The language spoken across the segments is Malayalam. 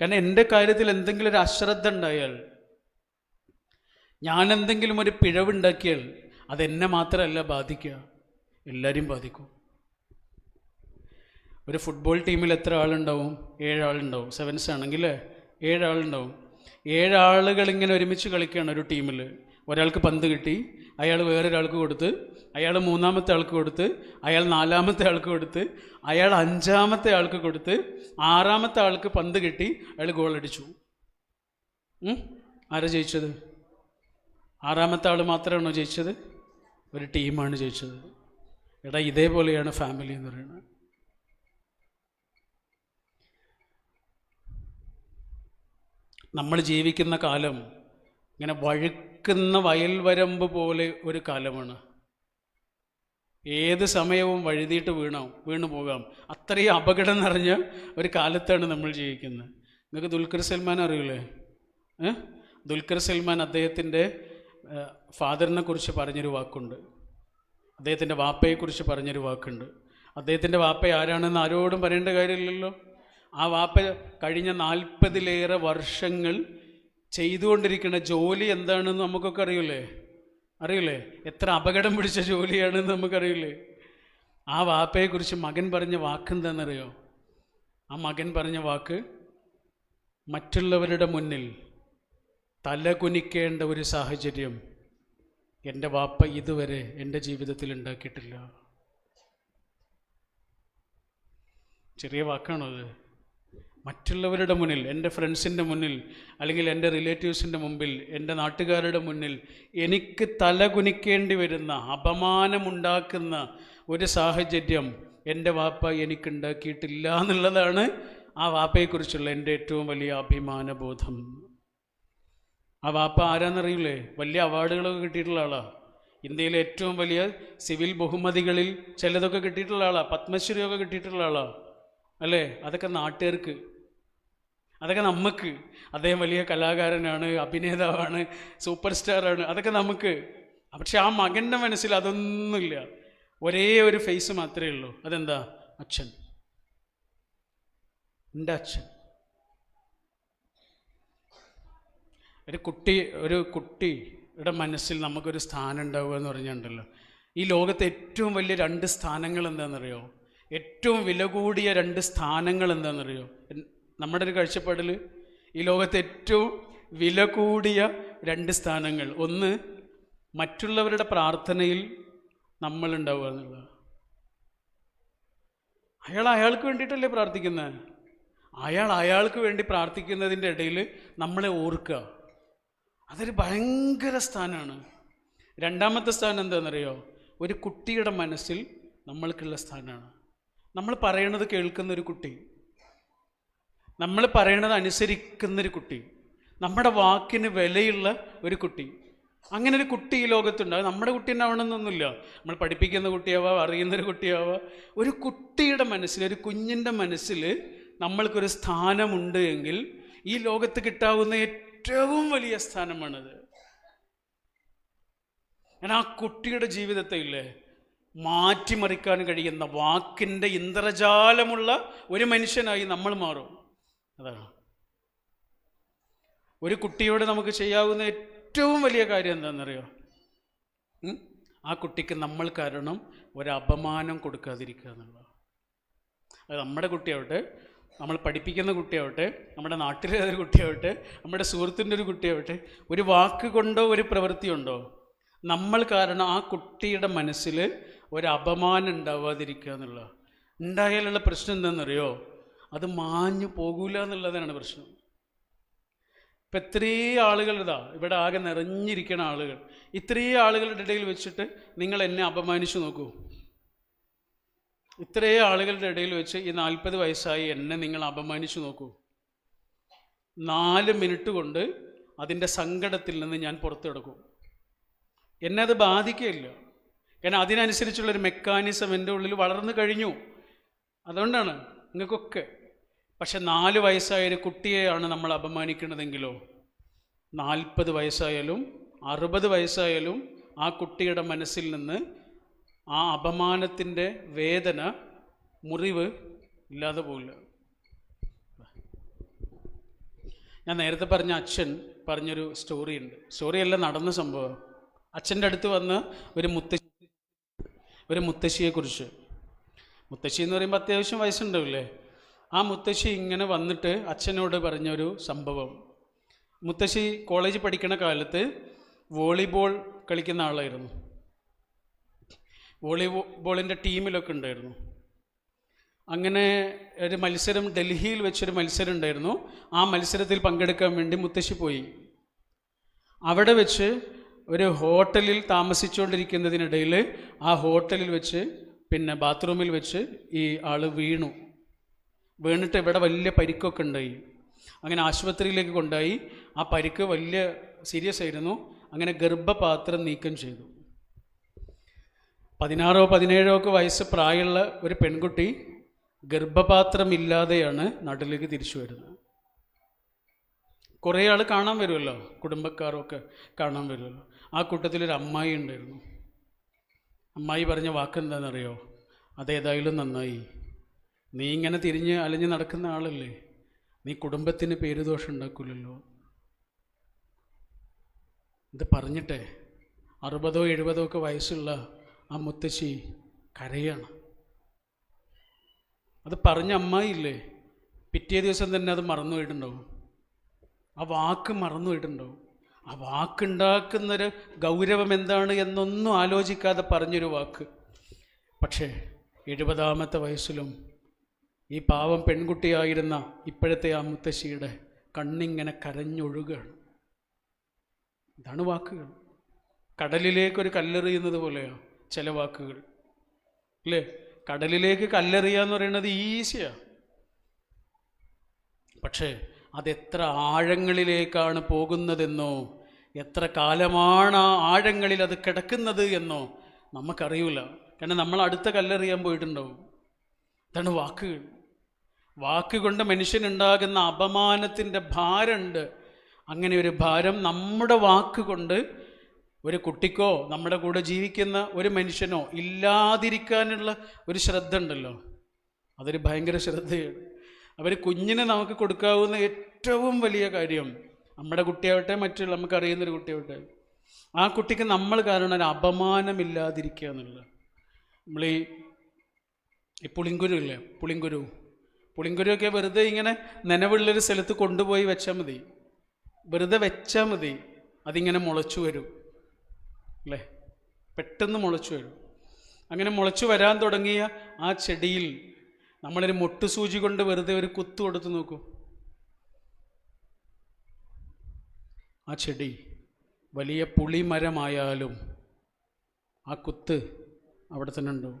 കാരണം എന്റെ കാര്യത്തിൽ എന്തെങ്കിലും ഒരു അശ്രദ്ധ ഉണ്ടായാൽ ഞാൻ എന്തെങ്കിലും ഒരു പിഴവുണ്ടാക്കിയാൽ അതെന്നെ മാത്രമല്ല ബാധിക്കുക. എല്ലാവരെയും ബാധിക്കും. ഒരു ഫുട്ബോൾ ടീമിൽ എത്ര ആളുണ്ടാവും? ഏഴാളുണ്ടാവും. സെവൻസ് ആണെങ്കിൽ ഏഴാളുണ്ടാവും. ഏഴാളുകൾ ഇങ്ങനെ ഒരുമിച്ച് കളിക്കുകയാണ് ഒരു ടീമിൽ ഒരാൾക്ക് പന്ത് കിട്ടി അയാൾ വേറൊരാൾക്ക് കൊടുത്ത് അയാൾ മൂന്നാമത്തെ ആൾക്ക് കൊടുത്ത് അയാൾ നാലാമത്തെ ആൾക്ക് കൊടുത്ത് അയാൾ അഞ്ചാമത്തെ ആൾക്ക് കൊടുത്ത് ആറാമത്തെ ആൾക്ക് പന്ത് കിട്ടി അയാൾ ഗോളടിച്ചു? ആരാ ജയിച്ചത്? ആറാമത്തെ ആൾ മാത്രമാണോ ജയിച്ചത്? ഒരു ടീമാണ് ജയിച്ചത്. എടാ ഇതേപോലെയാണ് ഫാമിലി എന്ന് പറയുന്നത്. നമ്മൾ ജീവിക്കുന്ന കാലം ഇങ്ങനെ വഴുക്കുന്ന വയൽവരമ്പ് പോലെ ഒരു കാലമാണ്. ഏത് സമയവും വഴുതിയിട്ട് വീണാം വീണു പോകാം. അത്രയും അപകടം നിറഞ്ഞ ഒരു കാലത്താണ് നമ്മൾ ജീവിക്കുന്നത്. നിങ്ങൾക്ക് ദുൽഖർ സൽമാൻ അറിയില്ലേ ദുൽഖർ സൽമാൻ അദ്ദേഹത്തിന്റെ ഫാദറിനെ കുറിച്ച് പറഞ്ഞൊരു വാക്കുണ്ട്. അദ്ദേഹത്തിന്റെ വാപ്പയെക്കുറിച്ച് പറഞ്ഞൊരു വാക്കുണ്ട്. അദ്ദേഹത്തിന്റെ വാപ്പ ആരാണെന്ന് ആരോടും പറയേണ്ട കാര്യമില്ലല്ലോ. ആ വാപ്പ കഴിഞ്ഞ നാൽപ്പതിലേറെ വർഷങ്ങൾ ചെയ്തുകൊണ്ടിരിക്കുന്ന ജോലി എന്താണെന്ന് നമുക്കൊക്കെ അറിയില്ലേ? അറിയില്ലേ? എത്ര അപകടം പിടിച്ച ജോലിയാണെന്ന് നമുക്കറിയില്ലേ? ആ വാപ്പയെക്കുറിച്ച് മകൻ പറഞ്ഞ വാക്ക് എന്താണെന്നറിയോ ആ മകൻ പറഞ്ഞ വാക്ക് മറ്റുള്ളവരുടെ മുന്നിൽ തല കുനിക്കേണ്ട ഒരു സാഹചര്യം എന്റെ വാപ്പ ഇതുവരെ എന്റെ ജീവിതത്തിൽ ഉണ്ടാക്കിയിട്ടില്ല. ചെറിയ വാക്കാണോ അത്? മറ്റുള്ളവരുടെ മുന്നിൽ എന്റെ ഫ്രണ്ട്സിന്റെ മുന്നിൽ അല്ലെങ്കിൽ എന്റെ റിലേറ്റീവ്സിന്റെ മുമ്പിൽ എന്റെ നാട്ടുകാരുടെ മുന്നിൽ എനിക്ക് തല കുനിക്കേണ്ടി വരുന്ന അപമാനമുണ്ടാക്കുന്ന ഒരു സാഹചര്യം എന്റെ വാപ്പ എനിക്കുണ്ടാക്കിയിട്ടില്ല എന്നുള്ളതാണ് ആ വാപ്പയെക്കുറിച്ചുള്ള എന്റെ ഏറ്റവും വലിയ അഭിമാനബോധം. ആ വാപ്പ ആരാന്നറിയില്ലേ? വലിയ അവാർഡുകളൊക്കെ കിട്ടിയിട്ടുള്ള ആളാണ് ഇന്ത്യയിലെ ഏറ്റവും വലിയ സിവിൽ ബഹുമതികളിൽ ചിലതൊക്കെ കിട്ടിയിട്ടുള്ള ആളാണ് പത്മശ്രീയൊക്കെ കിട്ടിയിട്ടുള്ള ആളാണ് അല്ലേ? അതൊക്കെ നാട്ടുകാർക്ക് അതൊക്കെ നമുക്ക്. അദ്ദേഹം വലിയ കലാകാരനാണ് അഭിനേതാവാണ് സൂപ്പർ സ്റ്റാറാണ് അതൊക്കെ നമുക്ക്. പക്ഷെ ആ മകന്റെ മനസ്സിൽ അതൊന്നുമില്ല. ഒരേ ഒരു ഫേസ് മാത്രമേ ഉള്ളൂ. അതെന്താ? അച്ഛൻ. എന്റെ അച്ഛൻ. ഒരു കുട്ടി ഒരു കുട്ടിയുടെ മനസ്സിൽ നമുക്കൊരു സ്ഥാനം ഉണ്ടാവുക എന്ന് പറഞ്ഞിട്ടുണ്ടല്ലോ. ഈ ലോകത്തെ ഏറ്റവും വലിയ രണ്ട് സ്ഥാനങ്ങൾ എന്താണെന്നറിയോ? ഏറ്റവും വില കൂടിയ രണ്ട് സ്ഥാനങ്ങൾ എന്താണെന്നറിയോ? നമ്മുടെ ഒരു കാഴ്ചപ്പാടിൽ ഈ ലോകത്തെ ഏറ്റവും വില കൂടിയ രണ്ട് സ്ഥാനങ്ങൾ. ഒന്ന് മറ്റുള്ളവരുടെ പ്രാർത്ഥനയിൽ നമ്മളുണ്ടാവുക എന്നുള്ളത് അയാൾ അയാൾക്ക് വേണ്ടിയിട്ടല്ലേ പ്രാർത്ഥിക്കുന്നത് അയാൾ അയാൾക്ക് വേണ്ടി പ്രാർത്ഥിക്കുന്നതിന്റെ ഇടയിൽ നമ്മളെ ഓർക്കുക അതൊരു ഭയങ്കര സ്ഥാനമാണ് രണ്ടാമത്തെ സ്ഥാനം എന്താണെന്നറിയോ ഒരു കുട്ടിയുടെ മനസ്സിൽ നമ്മൾക്കുള്ള സ്ഥാനമാണ് നമ്മൾ പറയണത് കേൾക്കുന്ന ഒരു കുട്ടി. നമ്മൾ പറയണത് അനുസരിക്കുന്നൊരു കുട്ടി. നമ്മുടെ വാക്കിന് വിലയുള്ള ഒരു കുട്ടി. അങ്ങനെ ഒരു കുട്ടി ഈ ലോകത്തുണ്ട്. അത് നമ്മുടെ കുട്ടി ഉണ്ടാവണമെന്നൊന്നുമില്ല നമ്മൾ പഠിപ്പിക്കുന്ന കുട്ടിയാവാം അറിയുന്നൊരു കുട്ടിയാവാം. ഒരു കുട്ടിയുടെ മനസ്സിൽ ഒരു കുഞ്ഞിന്റെ മനസ്സിൽ നമ്മൾക്കൊരു സ്ഥാനമുണ്ട് എങ്കിൽ ഈ ലോകത്ത് കിട്ടാവുന്ന ഏറ്റവും വലിയ സ്ഥാനമാണത്. ഞാൻ ആ കുട്ടിയുടെ ജീവിതത്തെ ഇല്ലേ? മാറ്റിമറിക്കാൻ കഴിയുന്ന വാക്കിന്റെ ഇന്ദ്രജാലമുള്ള ഒരു മനുഷ്യനായി നമ്മൾ മാറും. അതാണ് ഒരു കുട്ടിയോട് നമുക്ക് ചെയ്യാവുന്ന ഏറ്റവും വലിയ കാര്യം എന്താണെന്നറിയോ? ആ കുട്ടിക്ക് നമ്മൾ കാരണം ഒരു അപമാനം കൊടുക്കാതിരിക്കുക എന്നുള്ളത്. അത് നമ്മുടെ കുട്ടിയാവട്ടെ നമ്മൾ പഠിപ്പിക്കുന്ന കുട്ടിയാവട്ടെ നമ്മുടെ നാട്ടിലെ ഒരു കുട്ടിയാവട്ടെ നമ്മുടെ സുഹൃത്തിന്റെ ഒരു കുട്ടിയാവട്ടെ ഒരു വാക്ക് കൊണ്ടോ ഒരു പ്രവൃത്തി ഉണ്ടോ? നമ്മൾ കാരണം ആ കുട്ടിയുടെ മനസ്സിൽ ഒരു അപമാനം ഉണ്ടാവാതിരിക്കുക എന്നുള്ളത്. ഉണ്ടായാലുള്ള പ്രശ്നം എന്താണെന്നറിയോ? അത് മാഞ്ഞു പോകൂല എന്നുള്ളതാണ് പ്രശ്നം. ഇപ്പം ഇത്രയും ആളുകൾ ഇവിടെ ആകെ നിറഞ്ഞിരിക്കുന്ന ആളുകൾ. ഇത്രയും ആളുകളുടെ ഇടയിൽ വെച്ചിട്ട് നിങ്ങൾ എന്നെ അപമാനിച്ചു നോക്കൂ. ഇത്രയും ആളുകളുടെ ഇടയിൽ വെച്ച് ഈ നാൽപ്പത് വയസ്സായി എന്നെ നിങ്ങൾ അപമാനിച്ചു നോക്കൂ. നാല് മിനിറ്റ് കൊണ്ട് അതിന്റെ സങ്കടത്തിൽ നിന്ന് ഞാൻ പുറത്തു കിടക്കും. എന്നെ അത് ബാധിക്കുകയില്ല. കാരണം അതിനനുസരിച്ചുള്ളൊരു മെക്കാനിസം എന്റെ ഉള്ളിൽ വളർന്നു കഴിഞ്ഞു. അതുകൊണ്ടാണ് നിങ്ങൾക്കൊക്കെ. പക്ഷെ നാല് വയസ്സായൊരു കുട്ടിയെയാണ് നമ്മൾ അപമാനിക്കുന്നതെങ്കിലോ? നാൽപ്പത് വയസ്സായാലും അറുപത് വയസ്സായാലും ആ കുട്ടിയുടെ മനസ്സിൽ നിന്ന് ആ അപമാനത്തിന്റെ വേദന മുറിവ് ഇല്ലാതെ പോകില്ല ഞാൻ നേരത്തെ പറഞ്ഞ അച്ഛൻ പറഞ്ഞൊരു സ്റ്റോറി ഉണ്ട് സ്റ്റോറിയല്ല നടന്ന സംഭവം. അച്ഛന്റെ അടുത്ത് വന്ന് ഒരു മുത്തശ്ശി ഒരു മുത്തശ്ശിയെക്കുറിച്ച്. മുത്തശ്ശി എന്ന് പറയുമ്പോൾ അത്യാവശ്യം വയസ്സുണ്ടാവില്ലേ? ആ മുത്തശ്ശി ഇങ്ങനെ വന്നിട്ട് അച്ഛനോട് പറഞ്ഞൊരു സംഭവം. മുത്തശ്ശി കോളേജ് പഠിക്കുന്ന കാലത്ത് വോളിബോൾ കളിക്കുന്ന ആളായിരുന്നു. വോളിബോളിന്റെ ടീമിലൊക്കെ ഉണ്ടായിരുന്നു. അങ്ങനെ ഒരു മത്സരം ഡൽഹിയിൽ വെച്ചൊരു മത്സരം ഉണ്ടായിരുന്നു. ആ മത്സരത്തിൽ പങ്കെടുക്കാൻ വേണ്ടി മുത്തശ്ശി പോയി. അവിടെ വെച്ച് ഒരു ഹോട്ടലിൽ താമസിച്ചുകൊണ്ടിരിക്കുന്നതിനിടയിൽ ആ ഹോട്ടലിൽ വെച്ച് പിന്നെ ബാത്റൂമിൽ വെച്ച് ഈ ആൾ വീണു. വീണിട്ട് ഇവിടെ വലിയ പരിക്കൊക്കെ ഉണ്ടായി. അങ്ങനെ ആശുപത്രിയിലേക്ക് കൊണ്ടുപോയി. ആ പരിക്ക് വലിയ സീരിയസ് ആയിരുന്നു. അങ്ങനെ ഗർഭപാത്രം നീക്കം ചെയ്തു. പതിനാറോ പതിനേഴോ ഒക്കെ വയസ്സ് പ്രായമുള്ള ഒരു പെൺകുട്ടി ഗർഭപാത്രമില്ലാതെയാണ് നാട്ടിലേക്ക് തിരിച്ചു വരുന്നത്. കുറേ ആൾ കാണാൻ വരുമല്ലോ. കുടുംബക്കാരൊക്കെ കാണാൻ വരുമല്ലോ. ആ കൂട്ടത്തിലൊരു അമ്മായി ഉണ്ടായിരുന്നു. അമ്മായി പറഞ്ഞ വാക്കെന്താണെന്നറിയോ അതേതായാലും നന്നായി. നീ ഇങ്ങനെ തിരിഞ്ഞ് അലഞ്ഞ് നടക്കുന്ന ആളല്ലേ? നീ കുടുംബത്തിന് പേരുദോഷം ഉണ്ടാക്കൂലല്ലോ. ഇത് പറഞ്ഞിട്ടെ അറുപതോ എഴുപതോ ഒക്കെ വയസ്സുള്ള ആ മുത്തശ്ശി കരയാണ്. അത് പറഞ്ഞ അമ്മായില്ലേ? പിറ്റേ ദിവസം തന്നെ അത് മറന്നു പോയിട്ടുണ്ടാവും ആ വാക്ക് മറന്നു പോയിട്ടുണ്ടാവും ആ വാക്കുണ്ടാക്കുന്നൊരു ഗൗരവം എന്താണ് എന്നൊന്നും ആലോചിക്കാതെ പറഞ്ഞൊരു വാക്ക്. പക്ഷേ എഴുപതാമത്തെ വയസ്സിലും ഈ പാവം പെൺകുട്ടിയായിരുന്ന ഇപ്പോഴത്തെ ആ മുത്തശ്ശിയുടെ കണ്ണിങ്ങനെ കരഞ്ഞൊഴുകയാണ് ഇതാണ് വാക്കുകൾ. കടലിലേക്കൊരു കല്ലെറിയുന്നത് പോലെയാണ് ചില വാക്കുകൾ. അല്ലേ? കടലിലേക്ക് കല്ലെറിയുക എന്ന് പറയുന്നത് ഈസിയാണ് പക്ഷേ അതെത്ര ആഴങ്ങളിലേക്കാണ് പോകുന്നതെന്നോ? എത്ര കാലമാണ് ആ ആഴങ്ങളിൽ അത് കിടക്കുന്നത് എന്നോ? നമുക്കറിയില്ല കാരണം നമ്മൾ അടുത്ത കല്ലെറിയാൻ പോയിട്ടുണ്ടാവും. ഇതാണ് വാക്കുകൾ. വാക്കുകൊണ്ട് മനുഷ്യനുണ്ടാകുന്ന അപമാനത്തിന്റെ ഭാരമുണ്ട്. അങ്ങനെ ഒരു ഭാരം നമ്മുടെ വാക്കുകൊണ്ട് ഒരു കുട്ടിക്കോ നമ്മുടെ കൂടെ ജീവിക്കുന്ന ഒരു മനുഷ്യനോ ഇല്ലാതിരിക്കാനുള്ള ഒരു ശ്രദ്ധ ഉണ്ടല്ലോ. അതൊരു ഭയങ്കര ശ്രദ്ധയാണ്. അവർ കുഞ്ഞിനെ നമുക്ക് കൊടുക്കാവുന്ന ഏറ്റവും വലിയ കാര്യം നമ്മുടെ കുട്ടിയാവട്ടെ മറ്റുള്ള നമുക്കറിയുന്നൊരു കുട്ടിയാവട്ടെ. ആ കുട്ടിക്ക് നമ്മൾ കാരണം ഒരു അപമാനമില്ലാതിരിക്കുക എന്നുള്ളത്. നമ്മൾ ഈ ഈ പുളിങ്കുരു ഇല്ലേ? പുളിങ്കുരു. പുളിങ്കുരുവൊക്കെ വെറുതെ ഇങ്ങനെ നനവുള്ളൊരു സ്ഥലത്ത് കൊണ്ടുപോയി വെച്ചാൽ മതി. വെറുതെ വെച്ചാൽ മതി. അതിങ്ങനെ മുളച്ചു വരും. അല്ലേ? പെട്ടെന്ന് മുളച്ചു വരും. അങ്ങനെ മുളച്ചു വരാൻ തുടങ്ങിയ ആ ചെടിയിൽ നമ്മളൊരു മുട്ടുസൂചി കൊണ്ട് വെറുതെ ഒരു കുത്തു കൊടുത്തു നോക്കൂ. ആ ചെടി വലിയ പുളിമരമായാലും ആ കുത്ത് അവിടെ തന്നെ ഉണ്ടാവും.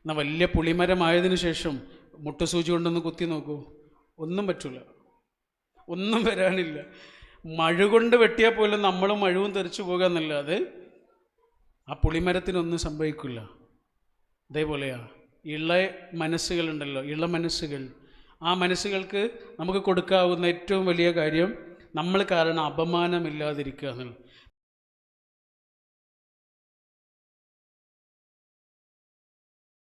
എന്നാൽ വലിയ പുളിമരമായതിനു ശേഷം മുട്ടുസൂചി കൊണ്ടൊന്ന് കുത്തി നോക്കൂ. ഒന്നും പറ്റില്ല ഒന്നും വരാനില്ല. മഴ കൊണ്ട് വെട്ടിയാൽ പോലും നമ്മളും മഴവും തെറിച്ചു പോകാന്നല്ലാതെ ആ പുളിമരത്തിനൊന്നും സംഭവിക്കില്ല. അതേപോലെയാ ഇള മനസ്സുകളുണ്ടല്ലോ ഇള മനസ്സുകൾ. ആ മനസ്സുകൾക്ക് നമുക്ക് കൊടുക്കാവുന്ന ഏറ്റവും വലിയ കാര്യം നമ്മൾ കാരണം അപമാനമില്ലാതിരിക്കുക എന്നുള്ളത്.